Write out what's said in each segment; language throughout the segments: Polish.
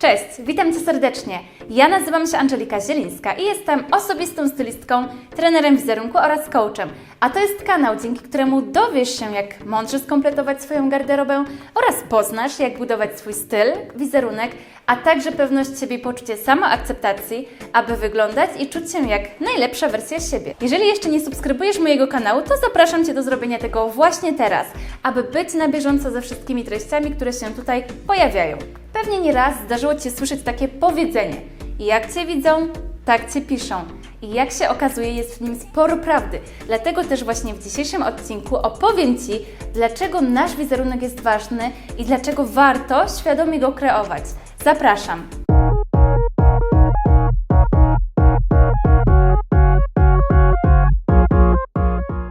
Cześć, witam Cię serdecznie. Ja nazywam się Angelika Zielińska i jestem osobistą stylistką, trenerem wizerunku oraz coachem. A to jest kanał, dzięki któremu dowiesz się, jak mądrze skompletować swoją garderobę oraz poznasz, jak budować swój styl, wizerunek, a także pewność siebie i poczucie samoakceptacji, aby wyglądać i czuć się jak najlepsza wersja siebie. Jeżeli jeszcze nie subskrybujesz mojego kanału, to zapraszam Cię do zrobienia tego właśnie teraz, aby być na bieżąco ze wszystkimi treściami, które się tutaj pojawiają. Pewnie nieraz zdarzyło Ci się słyszeć takie powiedzenie: jak Cię widzą, tak Cię piszą. I jak się okazuje, jest w nim sporo prawdy. Dlatego też właśnie w dzisiejszym odcinku opowiem Ci, dlaczego nasz wizerunek jest ważny i dlaczego warto świadomie go kreować. Zapraszam.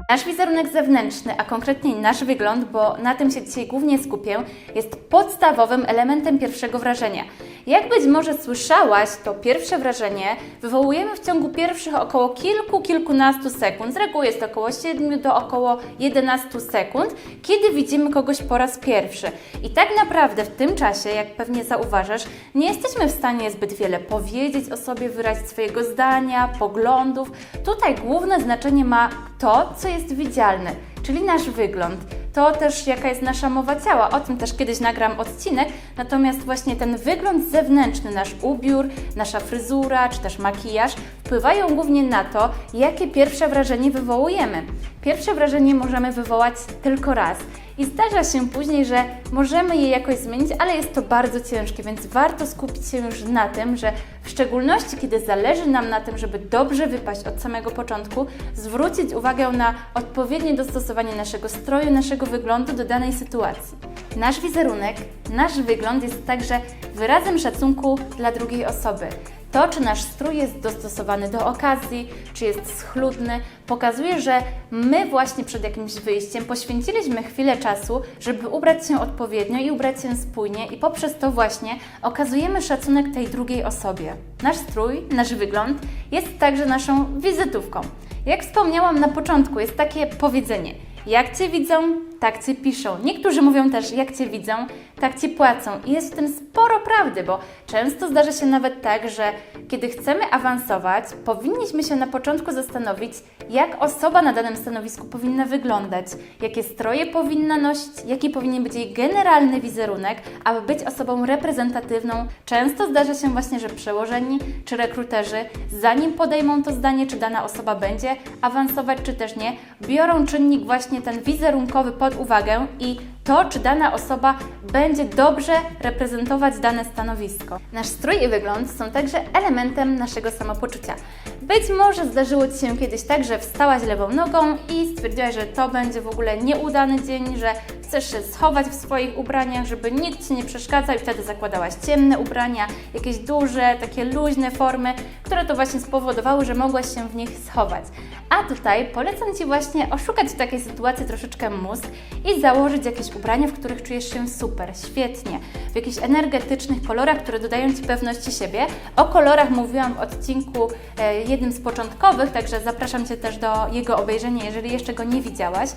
Nasz wizerunek zewnętrzny, a konkretniej nasz wygląd, bo na tym się dzisiaj głównie skupię, jest podstawowym elementem pierwszego wrażenia. Jak być może słyszałaś, to pierwsze wrażenie wywołujemy w ciągu pierwszych około kilku, kilkunastu sekund. Z reguły jest około 7 do około 11 sekund, kiedy widzimy kogoś po raz pierwszy. I tak naprawdę w tym czasie, jak pewnie zauważasz, nie jesteśmy w stanie zbyt wiele powiedzieć o sobie, wyrazić swojego zdania, poglądów. Tutaj główne znaczenie ma to, co jest widzialne, czyli nasz wygląd. To też jaka jest nasza mowa ciała. O tym też kiedyś nagram odcinek. Natomiast właśnie ten wygląd zewnętrzny, nasz ubiór, nasza fryzura czy też makijaż wpływają głównie na to, jakie pierwsze wrażenie wywołujemy. Pierwsze wrażenie możemy wywołać tylko raz. I zdarza się później, że możemy je jakoś zmienić, ale jest to bardzo ciężkie, więc warto skupić się już na tym, że w szczególności kiedy zależy nam na tym, żeby dobrze wypaść od samego początku, zwrócić uwagę na odpowiednie dostosowanie naszego stroju, naszego wyglądu do danej sytuacji. Nasz wizerunek, nasz wygląd jest także wyrazem szacunku dla drugiej osoby. To, czy nasz strój jest dostosowany do okazji, czy jest schludny, pokazuje, że my właśnie przed jakimś wyjściem poświęciliśmy chwilę czasu, żeby ubrać się odpowiednio i ubrać się spójnie, i poprzez to właśnie okazujemy szacunek tej drugiej osobie. Nasz strój, nasz wygląd jest także naszą wizytówką. Jak wspomniałam na początku, jest takie powiedzenie: jak cię widzą, tak cię piszą. Niektórzy mówią też, jak cię widzą, tak ci płacą. I jest w tym sporo prawdy, bo często zdarza się nawet tak, że kiedy chcemy awansować, powinniśmy się na początku zastanowić, jak osoba na danym stanowisku powinna wyglądać, jakie stroje powinna nosić, jaki powinien być jej generalny wizerunek, aby być osobą reprezentatywną. Często zdarza się właśnie, że przełożeni czy rekruterzy, zanim podejmą to zdanie, czy dana osoba będzie awansować, czy też nie, biorą czynnik właśnie ten wizerunkowy pod uwagę i to, czy dana osoba będzie dobrze reprezentować dane stanowisko. Nasz strój i wygląd są także elementem naszego samopoczucia. Być może zdarzyło Ci się kiedyś tak, że wstałaś lewą nogą i stwierdziłaś, że to będzie w ogóle nieudany dzień, że chcesz się schować w swoich ubraniach, żeby nikt Ci nie przeszkadzał i wtedy zakładałaś ciemne ubrania, jakieś duże, takie luźne formy, które to właśnie spowodowały, że mogłaś się w nich schować. A tutaj polecam Ci właśnie oszukać w takiej sytuacji troszeczkę mózg i założyć jakieś ubrania, w których czujesz się super, świetnie, w jakichś energetycznych kolorach, które dodają Ci pewności siebie. O kolorach mówiłam w odcinku e, jednym z początkowych, także zapraszam Cię też do jego obejrzenia, jeżeli jeszcze go nie widziałaś.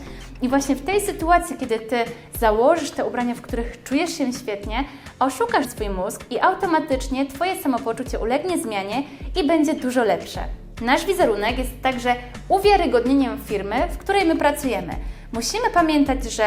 I właśnie w tej sytuacji, kiedy Ty założysz te ubrania, w których czujesz się świetnie, oszukasz swój mózg i automatycznie Twoje samopoczucie ulegnie zmianie i będzie dużo lepsze. Nasz wizerunek jest także uwiarygodnieniem firmy, w której my pracujemy. Musimy pamiętać, że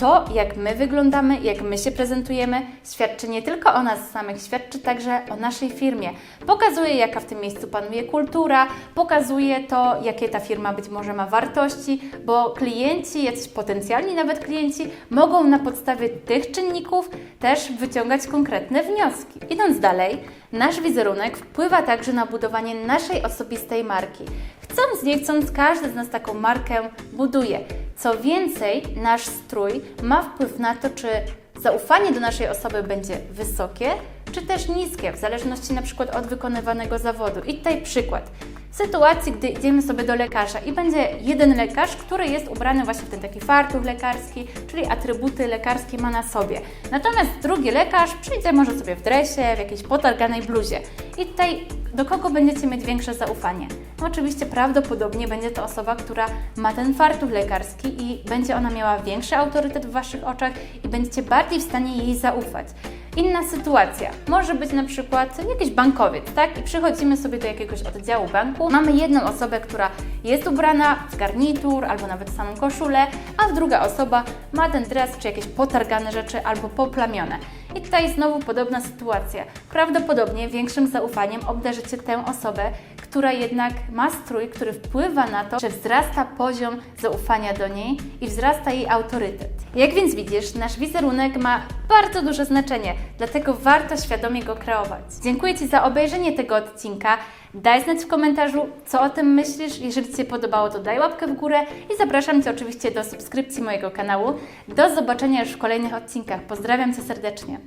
to, jak my wyglądamy, jak my się prezentujemy, świadczy nie tylko o nas samych, świadczy także o naszej firmie. Pokazuje, jaka w tym miejscu panuje kultura, pokazuje to, jakie ta firma być może ma wartości, bo klienci, jacyś potencjalni nawet klienci, mogą na podstawie tych czynników też wyciągać konkretne wnioski. Idąc dalej, nasz wizerunek wpływa także na budowanie naszej osobistej marki. Chcąc, nie chcąc, każdy z nas taką markę buduje. Co więcej, nasz strój ma wpływ na to, czy zaufanie do naszej osoby będzie wysokie, czy też niskie, w zależności na przykład od wykonywanego zawodu. I tutaj przykład. W sytuacji, gdy idziemy sobie do lekarza i będzie jeden lekarz, który jest ubrany właśnie w ten taki fartuch lekarski, czyli atrybuty lekarskie ma na sobie. Natomiast drugi lekarz przyjdzie może sobie w dresie, w jakiejś potarganej bluzie. I tutaj do kogo będziecie mieć większe zaufanie? No oczywiście prawdopodobnie będzie to osoba, która ma ten fartuch lekarski i będzie ona miała większy autorytet w Waszych oczach i będziecie bardziej w stanie jej zaufać. Inna sytuacja może być na przykład jakiś bankowiec, tak? I przychodzimy sobie do jakiegoś oddziału banku. Mamy jedną osobę, która jest ubrana w garnitur albo nawet samą koszulę, a druga osoba ma ten dres czy jakieś potargane rzeczy albo poplamione. I tutaj znowu podobna sytuacja. Prawdopodobnie większym zaufaniem obdarzycie tę osobę, która jednak ma strój, który wpływa na to, że wzrasta poziom zaufania do niej i wzrasta jej autorytet. Jak więc widzisz, nasz wizerunek ma bardzo duże znaczenie, dlatego warto świadomie go kreować. Dziękuję Ci za obejrzenie tego odcinka. Daj znać w komentarzu, co o tym myślisz. Jeżeli Ci się podobało, to daj łapkę w górę i zapraszam Cię oczywiście do subskrypcji mojego kanału. Do zobaczenia już w kolejnych odcinkach. Pozdrawiam Cię serdecznie.